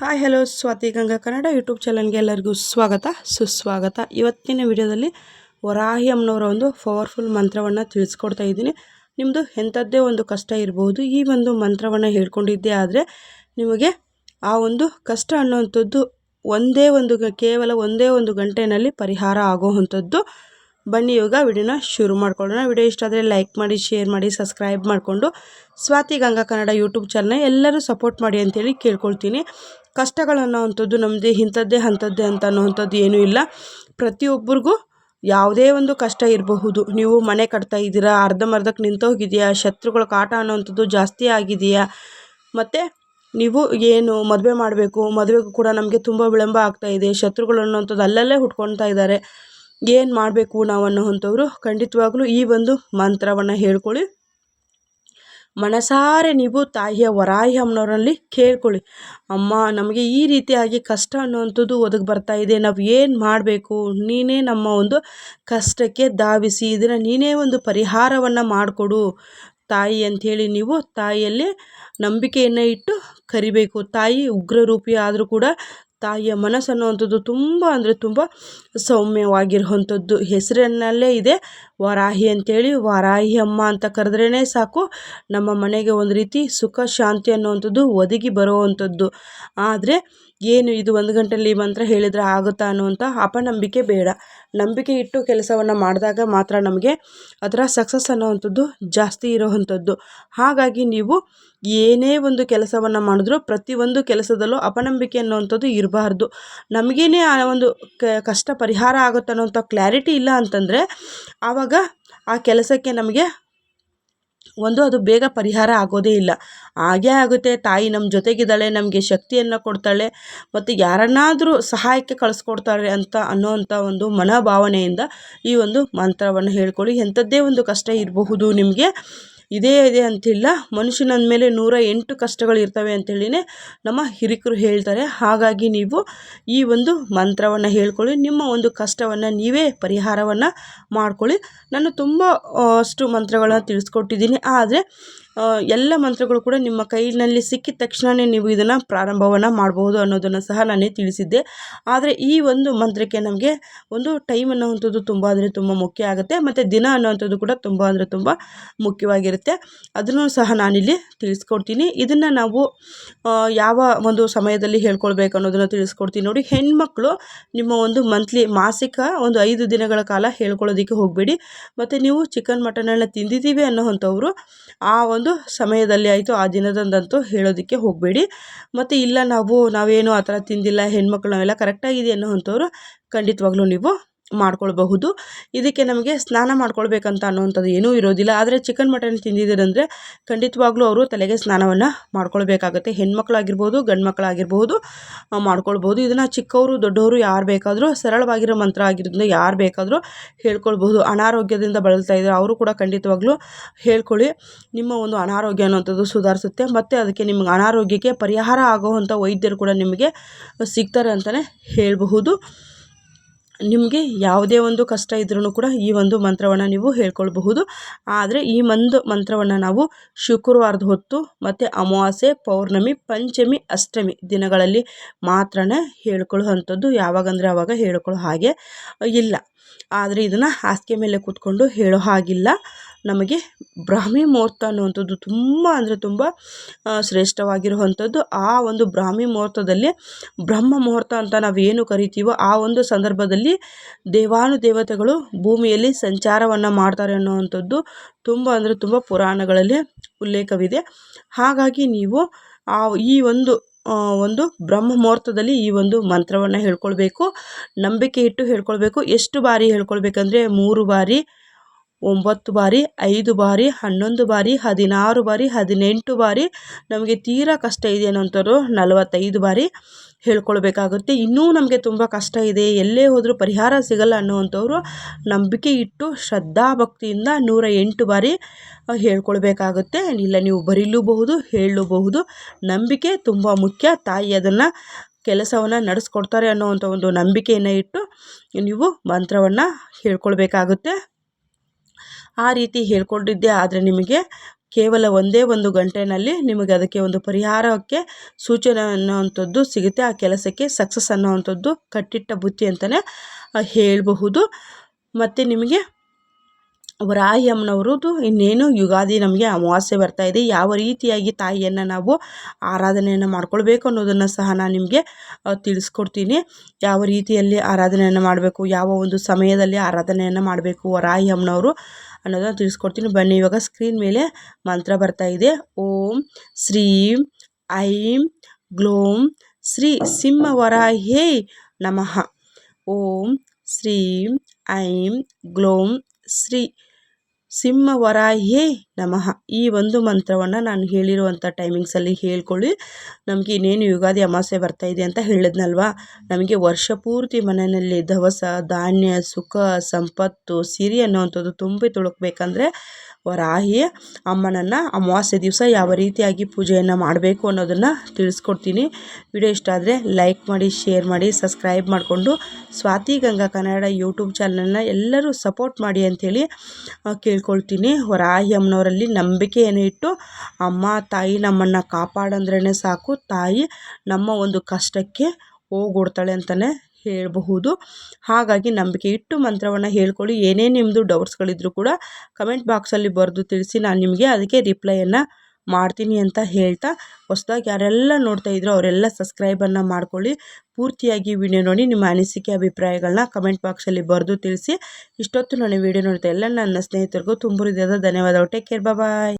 Hi hello Swathi Ganga Kannada YouTube ಚಾನಲ್ಗೆ ಎಲ್ಲರಿಗೂ ಸ್ವಾಗತ, ಸುಸ್ವಾಗತ. ಇವತ್ತಿನ ವಿಡಿಯೋದಲ್ಲಿ ವರಾಹಿ ಅಮ್ಮನವರ ಒಂದು ಪವರ್ಫುಲ್ ಮಂತ್ರವನ್ನು ತಿಳಿಸ್ಕೊಡ್ತಾ ಇದ್ದೀನಿ. ನಿಮ್ಮದು ಎಂಥದ್ದೇ ಒಂದು ಕಷ್ಟ ಇರಬಹುದು ಈ ಒಂದು ಮಂತ್ರವನ್ನು ಹೇಳ್ಕೊಂಡಿದ್ದೆ ಆದರೆ ನಿಮಗೆ ಆ ಒಂದು ಕಷ್ಟ ಅನ್ನೋವಂಥದ್ದು ಒಂದೇ ಒಂದು ಕೇವಲ ಒಂದೇ ಒಂದು ಗಂಟೆಯಲ್ಲಿ ಪರಿಹಾರ ಆಗೋವಂಥದ್ದು ಬನ್ನಿ ಇವಾಗ ವಿಡಿಯೋನ ಶುರು ಮಾಡ್ಕೊಳ್ಳೋಣ. ವಿಡಿಯೋ ಇಷ್ಟ ಆದರೆ ಲೈಕ್ ಮಾಡಿ ಶೇರ್ ಮಾಡಿ ಸಬ್ಸ್ಕ್ರೈಬ್ ಮಾಡಿಕೊಂಡು ಸ್ವಾತಿ ಗಂಗಾ ಕನ್ನಡ ಯೂಟ್ಯೂಬ್ ಚಾನಲ್ನ ಎಲ್ಲರೂ ಸಪೋರ್ಟ್ ಮಾಡಿ ಅಂತೇಳಿ ಕೇಳ್ಕೊಳ್ತೀನಿ. ಕಷ್ಟಗಳನ್ನೋವಂಥದ್ದು ನಮ್ಮದೇ ಇಂಥದ್ದೇ, ಅಂಥದ್ದೇ ಅಂತ ಅನ್ನುವಂಥದ್ದು ಏನೂ ಇಲ್ಲ. ಪ್ರತಿಯೊಬ್ಬರಿಗೂ ಯಾವುದೇ ಒಂದು ಕಷ್ಟ ಇರಬಹುದು. ನೀವು ಮನೆ ಕಟ್ತಾ ಇದ್ದೀರಾ ಅರ್ಧಂಬರ್ಧಕ್ಕೆ ನಿಂತೋಗಿದೆಯಾ ಶತ್ರುಗಳ ಕಾಟ ಅನ್ನೋವಂಥದ್ದು ಜಾಸ್ತಿ ಆಗಿದೆಯಾ? ಮತ್ತು ನೀವು ಏನು ಮದುವೆ ಮಾಡಬೇಕು? ಮದುವೆಗೂ ಕೂಡ ನಮಗೆ ತುಂಬ ವಿಳಂಬ ಆಗ್ತಾ ಇದೆ. ಶತ್ರುಗಳು ಅನ್ನೋವಂಥದ್ದು ಅಲ್ಲಲ್ಲೇ ಹುಟ್ಕೊತಾ ಇದ್ದಾರೆ. ಏನು ಮಾಡಬೇಕು ನಾವು ಅನ್ನೋವಂಥವ್ರು ಖಂಡಿತವಾಗ್ಲೂ ಈ ಒಂದು ಮಂತ್ರವನ್ನು ಹೇಳ್ಕೊಳ್ಳಿ. ಮನಸಾರೆ ನೀವು ತಾಯಿಯ ವರಾಹಿ ಅಮ್ಮನವರಲ್ಲಿ ಕೇಳ್ಕೊಳ್ಳಿ. ಅಮ್ಮ, ನಮಗೆ ಈ ರೀತಿಯಾಗಿ ಕಷ್ಟ ಅನ್ನುವಂಥದ್ದು ಒದಗಿ ಬರ್ತಾ ಇದೆ. ನಾವು ಏನು ಮಾಡಬೇಕು? ನೀನೇ ನಮ್ಮ ಒಂದು ಕಷ್ಟಕ್ಕೆ ಧಾವಿಸಿ, ಇದನ್ನು ನೀನೇ ಒಂದು ಪರಿಹಾರವನ್ನು ಮಾಡಿಕೊಡು. ತಾಯಿ ಅಂಥೇಳಿ ನೀವು ತಾಯಿಯಲ್ಲಿ ನಂಬಿಕೆಯನ್ನು ಇಟ್ಟು ಕರಿಬೇಕು. ತಾಯಿ ಉಗ್ರರೂಪಿ ಆದರೂ ಕೂಡ ತಾಯಿಯ ಮನಸ್ಸು ಅನ್ನುವಂಥದ್ದು ತುಂಬ ಅಂದರೆ ತುಂಬ ಸೌಮ್ಯವಾಗಿರುವಂಥದ್ದು. ಹೆಸರಿನಲ್ಲೇ ಇದೆ, ವಾರಾಹಿ ಅಂತೇಳಿ, ವಾರಾಹಿ ಅಮ್ಮ ಅಂತ ಕರೆದ್ರೇ ಸಾಕು, ನಮ್ಮ ಮನೆಗೆ ಒಂದು ರೀತಿ ಸುಖ, ಶಾಂತಿ ಅನ್ನುವಂಥದ್ದು ಒದಗಿ ಬರುವಂಥದ್ದು. ಆದರೆ ಏನು ಇದು ಒಂದು ಗಂಟೆಯಲ್ಲಿ ಮಂತ್ರ ಹೇಳಿದರೆ ಆಗುತ್ತಾ ಅನ್ನುವಂಥ ಅಪನಂಬಿಕೆ ಬೇಡ. ನಂಬಿಕೆ ಇಟ್ಟು ಕೆಲಸವನ್ನು ಮಾಡಿದಾಗ ಮಾತ್ರ ನಮಗೆ ಅದರ ಸಕ್ಸಸ್ ಅನ್ನೋವಂಥದ್ದು ಜಾಸ್ತಿ ಇರೋವಂಥದ್ದು. ಹಾಗಾಗಿ ನೀವು ಏನೇ ಒಂದು ಕೆಲಸವನ್ನು ಮಾಡಿದ್ರೂ ಪ್ರತಿಯೊಂದು ಕೆಲಸದಲ್ಲೂ ಅಪನಂಬಿಕೆ ಅನ್ನುವಂಥದ್ದು ಇರಬಾರ್ದು. ನಮಗೇನೆ ಆ ಒಂದು ಕಷ್ಟ ಪರಿಹಾರ ಆಗುತ್ತೆ ಅನ್ನೋಂಥ ಕ್ಲಾರಿಟಿ ಇಲ್ಲ ಅಂತಂದರೆ ಆವಾಗ ಆ ಕೆಲಸಕ್ಕೆ ನಮಗೆ ಒಂದು ಅದು ಬೇಗ ಪರಿಹಾರ ಆಗೋದೇ ಇಲ್ಲ. ಹಾಗೇ ಆಗುತ್ತೆ, ತಾಯಿ ನಮ್ಮ ಜೊತೆಗಿದ್ದಾಳೆ, ನಮಗೆ ಶಕ್ತಿಯನ್ನು ಕೊಡ್ತಾಳೆ, ಮತ್ತು ಯಾರನ್ನಾದರೂ ಸಹಾಯಕ್ಕೆ ಕಳಿಸ್ಕೊಡ್ತಾಳೆ ಅಂತ ಅನ್ನೋವಂಥ ಒಂದು ಮನೋಭಾವನೆಯಿಂದ ಈ ಒಂದು ಮಂತ್ರವನ್ನು ಹೇಳ್ಕೊಳ್ಳಿ. ಎಂಥದ್ದೇ ಒಂದು ಕಷ್ಟ ಇರಬಹುದು ನಿಮಗೆ. ಇದೇ ಇದೆ ಅಂತಿಲ್ಲ. ಮನುಷ್ಯನ ಮೇಲೆ ನೂರ ಎಂಟು ಕಷ್ಟಗಳು ಇರ್ತವೆ ಅಂತೇಳಿನೇ ನಮ್ಮ ಹಿರಿಕರು ಹೇಳ್ತಾರೆ. ಹಾಗಾಗಿ ನೀವು ಈ ಒಂದು ಮಂತ್ರವನ್ನು ಹೇಳ್ಕೊಳ್ಳಿ. ನಿಮ್ಮ ಒಂದು ಕಷ್ಟವನ್ನು ನೀವೇ ಪರಿಹಾರವನ್ನು ಮಾಡ್ಕೊಳ್ಳಿ. ನಾನು ತುಂಬ ಅಷ್ಟು ಮಂತ್ರಗಳನ್ನ ತಿಳಿಸ್ಕೊಟ್ಟಿದ್ದೀನಿ. ಆದರೆ ಎಲ್ಲ ಮಂತ್ರಗಳು ಕೂಡ ನಿಮ್ಮ ಕೈಯಲ್ಲಿ ಸಿಕ್ಕಿದ ತಕ್ಷಣವೇ ನೀವು ಇದನ್ನು ಪ್ರಾರಂಭವನ್ನು ಮಾಡಬಹುದು ಅನ್ನೋದನ್ನು ಸಹ ನಾನೇ ತಿಳಿಸಿದ್ದೆ. ಆದರೆ ಈ ಒಂದು ಮಂತ್ರಕ್ಕೆ ನಮಗೆ ಒಂದು ಟೈಮ್ ಅನ್ನೋವಂಥದ್ದು ತುಂಬ ಅಂದರೆ ತುಂಬ ಮುಖ್ಯ ಆಗುತ್ತೆ. ಮತ್ತು ದಿನ ಅನ್ನೋವಂಥದ್ದು ಕೂಡ ತುಂಬ ಅಂದರೆ ತುಂಬ ಮುಖ್ಯವಾಗಿರುತ್ತೆ. ಅದನ್ನು ಸಹ ನಾನಿಲ್ಲಿ ತಿಳಿಸ್ಕೊಡ್ತೀನಿ. ಇದನ್ನು ನಾವು ಯಾವ ಒಂದು ಸಮಯದಲ್ಲಿ ಹೇಳ್ಕೊಳ್ಬೇಕು ಅನ್ನೋದನ್ನು ತಿಳಿಸ್ಕೊಡ್ತೀನಿ ನೋಡಿ. ಹೆಣ್ಮಕ್ಳು ನಿಮ್ಮ ಒಂದು ಮಂತ್ಲಿ ಮಾಸಿಕ ಒಂದು ಐದು ದಿನಗಳ ಕಾಲ ಹೇಳ್ಕೊಳ್ಳೋದಕ್ಕೆ ಹೋಗಬೇಡಿ. ಮತ್ತು ನೀವು ಚಿಕನ್ ಮಟನನ್ನು ತಿಂದಿದ್ದೀವಿ ಅನ್ನೋವಂಥವ್ರು, ಆ ಒಂದು ಸಮಯದಲ್ಲಿ ಆಯಿತು. ಆ ದಿನದಂದಂತೂ ಹೇಳೋದಕ್ಕೆ ಹೋಗಬೇಡಿ. ಮತ್ತು ಇಲ್ಲ, ನಾವು, ನಾವೇನು ಆ ಥರ ತಿಂದಿಲ್ಲ, ಹೆಣ್ಮಕ್ಳು ನಾವೆಲ್ಲ ಕರೆಕ್ಟಾಗಿದೆ ಅನ್ನೋವಂಥವ್ರು ಖಂಡಿತವಾಗ್ಲೂ ನೀವು ಮಾಡ್ಕೊಳ್ಬಹುದು. ಇದಕ್ಕೆ ನಮಗೆ ಸ್ನಾನ ಮಾಡ್ಕೊಳ್ಬೇಕಂತ ಅನ್ನುವಂಥದ್ದು ಏನೂ ಇರೋದಿಲ್ಲ. ಆದರೆ ಚಿಕನ್ ಮಟನ್ ತಿಂದಿದ್ದೀರಂದರೆ ಖಂಡಿತವಾಗ್ಲೂ ಅವರು ತಲೆಗೆ ಸ್ನಾನವನ್ನು ಮಾಡ್ಕೊಳ್ಬೇಕಾಗತ್ತೆ. ಹೆಣ್ಮಕ್ಳಾಗಿರ್ಬೋದು ಗಂಡು ಮಕ್ಕಳಾಗಿರ್ಬೋದು ಮಾಡ್ಕೊಳ್ಬೋದು ಇದನ್ನು ಚಿಕ್ಕವರು, ದೊಡ್ಡವರು ಯಾರು ಬೇಕಾದರೂ ಸರಳವಾಗಿರೋ ಮಂತ್ರ ಆಗಿರೋದ್ರಿಂದ ಯಾರು ಬೇಕಾದರೂ ಹೇಳ್ಕೊಳ್ಬೋದು ಅನಾರೋಗ್ಯದಿಂದ ಬಳಲ್ತಾ ಇದ್ದಾರೆ ಅವರು ಕೂಡ ಖಂಡಿತವಾಗ್ಲೂ ಹೇಳ್ಕೊಳ್ಳಿ. ನಿಮ್ಮ ಒಂದು ಅನಾರೋಗ್ಯ ಅನ್ನುವಂಥದ್ದು ಸುಧಾರಿಸುತ್ತೆ. ಮತ್ತು ಅದಕ್ಕೆ ನಿಮ್ಗೆ ಅನಾರೋಗ್ಯಕ್ಕೆ ಪರಿಹಾರ ಆಗೋವಂಥ ವೈದ್ಯರು ಕೂಡ ನಿಮಗೆ ಸಿಗ್ತಾರೆ ಅಂತಲೇ ಹೇಳಬಹುದು. ನಿಮಗೆ ಯಾವುದೇ ಒಂದು ಕಷ್ಟ ಇದ್ರೂ ಕೂಡ ಈ ಒಂದು ಮಂತ್ರವನ್ನು ನೀವು ಹೇಳ್ಕೊಳ್ಬಹುದು. ಆದರೆ ಈ ಒಂದು ಮಂತ್ರವನ್ನು ನಾವು ಶುಕ್ರವಾರದ ಹೊತ್ತು ಮತ್ತು ಅಮಾವಾಸ್ಯೆ, ಪೌರ್ಣಮಿ, ಪಂಚಮಿ, ಅಷ್ಟಮಿ ದಿನಗಳಲ್ಲಿ ಮಾತ್ರ ಹೇಳ್ಕೊಳ್ಳುವಂಥದ್ದು ಯಾವಾಗಂದರೆ ಆವಾಗ ಹೇಳ್ಕೊಳ್ಳೋ ಹಾಗೆ ಇಲ್ಲ. ಆದರೆ ಇದನ್ನು ಹಾಸಿಗೆ ಮೇಲೆ ಕೂತ್ಕೊಂಡು ಹೇಳೋ ಹಾಗಿಲ್ಲ. ನಮಗೆ ಬ್ರಾಹ್ಮಿ ಮುಹೂರ್ತ ಅನ್ನುವಂಥದ್ದು ತುಂಬ ಅಂದರೆ ತುಂಬ ಶ್ರೇಷ್ಠವಾಗಿರುವಂಥದ್ದು. ಆ ಒಂದು ಬ್ರಾಹ್ಮಿ ಮುಹೂರ್ತದಲ್ಲಿ ಬ್ರಹ್ಮ ಮುಹೂರ್ತ ಅಂತ ನಾವು ಏನು ಕರಿತೀವೋ ಆ ಒಂದು ಸಂದರ್ಭದಲ್ಲಿ ದೇವಾನುದೇವತೆಗಳು ಭೂಮಿಯಲ್ಲಿ ಸಂಚಾರವನ್ನು ಮಾಡ್ತಾರೆ ಅನ್ನುವಂಥದ್ದು ತುಂಬ ಅಂದರೆ ತುಂಬ ಪುರಾಣಗಳಲ್ಲಿ ಉಲ್ಲೇಖವಿದೆ. ಹಾಗಾಗಿ ನೀವು ಆ ಈ ಒಂದು ಒಂದು ಬ್ರಹ್ಮ ಮುಹೂರ್ತದಲ್ಲಿ ಈ ಒಂದು ಮಂತ್ರವನ್ನು ಹೇಳ್ಕೊಳ್ಬೇಕು, ನಂಬಿಕೆ ಇಟ್ಟು ಹೇಳ್ಕೊಳ್ಬೇಕು. ಎಷ್ಟು ಬಾರಿ ಹೇಳ್ಕೊಳ್ಬೇಕಂದ್ರೆ ಮೂರು ಬಾರಿ ಒಂಬತ್ತು ಬಾರಿ, ಐದು ಬಾರಿ, ಹನ್ನೊಂದು ಬಾರಿ, ಹದಿನಾರು ಬಾರಿ, ಹದಿನೆಂಟು ಬಾರಿ. ನಮಗೆ ತೀರಾ ಕಷ್ಟ ಇದೆ ಅನ್ನೋಂಥವ್ರು ನಲವತ್ತೈದು ಬಾರಿ ಹೇಳ್ಕೊಳ್ಬೇಕಾಗುತ್ತೆ. ಇನ್ನೂ ನಮಗೆ ತುಂಬ ಕಷ್ಟ ಇದೆ. ಎಲ್ಲೇ ಹೋದರೂ ಪರಿಹಾರ ಸಿಗಲ್ಲ ಅನ್ನುವಂಥವ್ರು ನಂಬಿಕೆ ಇಟ್ಟು ಶ್ರದ್ಧಾಭಕ್ತಿಯಿಂದ ನೂರ ಎಂಟು ಬಾರಿ ಹೇಳ್ಕೊಳ್ಬೇಕಾಗುತ್ತೆ. ಇಲ್ಲ, ನೀವು ಬರೀಲೂಬಹುದು, ಹೇಳಲೂಬಹುದು. ನಂಬಿಕೆ ತುಂಬ ಮುಖ್ಯ. ತಾಯಿ ಅದನ್ನು ಕೆಲಸವನ್ನು ನಡೆಸ್ಕೊಡ್ತಾರೆ ಅನ್ನೋವಂಥ ಒಂದು ನಂಬಿಕೆಯನ್ನು ಇಟ್ಟು ನೀವು ಮಂತ್ರವನ್ನು ಹೇಳ್ಕೊಳ್ಬೇಕಾಗುತ್ತೆ. ಆ ರೀತಿ ಹೇಳ್ಕೊಂಡಿದ್ದೆ, ಆದರೆ ನಿಮಗೆ ಕೇವಲ ಒಂದೇ ಒಂದು ಗಂಟೆನಲ್ಲಿ ನಿಮಗೆ ಅದಕ್ಕೆ ಒಂದು ಪರಿಹಾರಕ್ಕೆ ಸೂಚನೆ ಅನ್ನೋವಂಥದ್ದು ಸಿಗುತ್ತೆ. ಆ ಕೆಲಸಕ್ಕೆ ಸಕ್ಸಸ್ ಅನ್ನೋವಂಥದ್ದು ಕಟ್ಟಿಟ್ಟ ಬುತ್ತಿ ಅಂತಲೇ ಹೇಳಬಹುದು. ಮತ್ತು ನಿಮಗೆ ವರಾಹಿ ಅಮ್ಮನವ್ರದ್ದು ಇನ್ನೇನು ಯುಗಾದಿ ನಮಗೆ ಅಮಾವಾಸ್ಯೆ ಬರ್ತಾ ಇದೆ. ಯಾವ ರೀತಿಯಾಗಿ ತಾಯಿಯನ್ನು ನಾವು ಆರಾಧನೆಯನ್ನು ಮಾಡ್ಕೊಳ್ಬೇಕು ಅನ್ನೋದನ್ನು ಸಹ ನಾನು ನಿಮಗೆ ತಿಳಿಸ್ಕೊಡ್ತೀನಿ. ಯಾವ ರೀತಿಯಲ್ಲಿ ಆರಾಧನೆಯನ್ನು ಮಾಡಬೇಕು, ಯಾವ ಒಂದು ಸಮಯದಲ್ಲಿ ಆರಾಧನೆಯನ್ನು ಮಾಡಬೇಕು ವರಾಹಿ ಅಮ್ಮನವರು ಅನ್ನೋದನ್ನು ತಿಳಿಸ್ಕೊಡ್ತೀನಿ. ಬನ್ನಿ, ಇವಾಗ ಸ್ಕ್ರೀನ್ ಮೇಲೆ ಮಂತ್ರ ಬರ್ತಾ ಇದೆ. ಓಂ ಶ್ರೀಂ ಐಂ ಗ್ಲೋಂ ಶ್ರೀ ಸಿಂಹವರಾಹೇ ನಮಃ. ಓಂ ಶ್ರೀಂ ಐಂ ಗ್ಲೋಂ ಶ್ರೀ ಸಿಂಹವರಾಹ್ಯೇ ನಮಃ. ಈ ಒಂದು ಮಂತ್ರವನ್ನು ನಾನು ಹೇಳಿರುವಂಥ ಟೈಮಿಂಗ್ಸಲ್ಲಿ ಹೇಳ್ಕೊಳ್ಳಿ. ನಮಗೆ ಇನ್ನೇನು ಯುಗಾದಿ ಅಮಾವಾಸ್ಯೆ ಬರ್ತಾ ಇದೆ ಅಂತ ಹೇಳಿದ್ನಲ್ವ? ನಮಗೆ ವರ್ಷ ಪೂರ್ತಿ ಮನೆಯಲ್ಲಿ ದವಸ, ಧಾನ್ಯ, ಸುಖ, ಸಂಪತ್ತು, ಸಿರಿ ಅನ್ನುವಂಥದ್ದು ತುಂಬಿ ತುಳುಕಬೇಕಂದ್ರೆ ವರಾಹಿ ಅಮ್ಮನನ್ನು ಅಮಾವಾಸ್ಯೆ ದಿವಸ ಯಾವ ರೀತಿಯಾಗಿ ಪೂಜೆಯನ್ನು ಮಾಡಬೇಕು ಅನ್ನೋದನ್ನು ತಿಳಿಸ್ಕೊಡ್ತೀನಿ. ವಿಡಿಯೋ ಇಷ್ಟ ಆದರೆ ಲೈಕ್ ಮಾಡಿ ಶೇರ್ ಮಾಡಿ ಸಬ್ಸ್ಕ್ರೈಬ್ ಮಾಡಿಕೊಂಡು ಸ್ವಾತಿ ಗಂಗಾ ಕನ್ನಡ ಯೂಟ್ಯೂಬ್ ಚಾನಲ್ನ ಎಲ್ಲರೂ ಸಪೋರ್ಟ್ ಮಾಡಿ ಅಂಥೇಳಿ ಕೇಳ್ಕೊಳ್ತೀನಿ. ವರಾಹಿ ಅಮ್ಮನವರಲ್ಲಿ ನಂಬಿಕೆಯನ್ನು ಇಟ್ಟು, ಅಮ್ಮ, ತಾಯಿ ನಮ್ಮನ್ನು ಕಾಪಾಡಂದ್ರೇ ಸಾಕು. ತಾಯಿ ನಮ್ಮ ಒಂದು ಕಷ್ಟಕ್ಕೆ ಹೋಗೊಡ್ತಾಳೆ ಅಂತಲೇ ಹೇಳಬಹುದು. ಹಾಗಾಗಿ ನಂಬಿಕೆ ಇಟ್ಟು ಮಂತ್ರವನ್ನು ಹೇಳ್ಕೊಳ್ಳಿ. ಏನೇ ನಿಮ್ಮದು ಡೌಟ್ಸ್ಗಳಿದ್ರೂ ಕೂಡ ಕಮೆಂಟ್ ಬಾಕ್ಸಲ್ಲಿ ಬರೆದು ತಿಳಿಸಿ, ನಾನು ನಿಮಗೆ ಅದಕ್ಕೆ ರಿಪ್ಲೈಯನ್ನು ಮಾಡ್ತೀನಿ ಅಂತ ಹೇಳ್ತಾ ಹೊಸ್ದಾಗಿ ಯಾರೆಲ್ಲ ನೋಡ್ತಾ ಇದ್ರು ಅವರೆಲ್ಲ ಸಬ್ಸ್ಕ್ರೈಬನ್ನು ಮಾಡ್ಕೊಳ್ಳಿ. ಪೂರ್ತಿಯಾಗಿ ವಿಡಿಯೋ ನೋಡಿ, ನಿಮ್ಮ ಅನಿಸಿಕೆ ಅಭಿಪ್ರಾಯಗಳನ್ನ ಕಮೆಂಟ್ ಬಾಕ್ಸಲ್ಲಿ ಬರೆದು ತಿಳಿಸಿ. ಇಷ್ಟೊತ್ತು ನಾನು ವಿಡಿಯೋ ನೋಡ್ತಾ ಎಲ್ಲ ನನ್ನ ಸ್ನೇಹಿತರಿಗೂ ತುಂಬ ಹೃದಯದ ಧನ್ಯವಾದಗಳು. Take care bye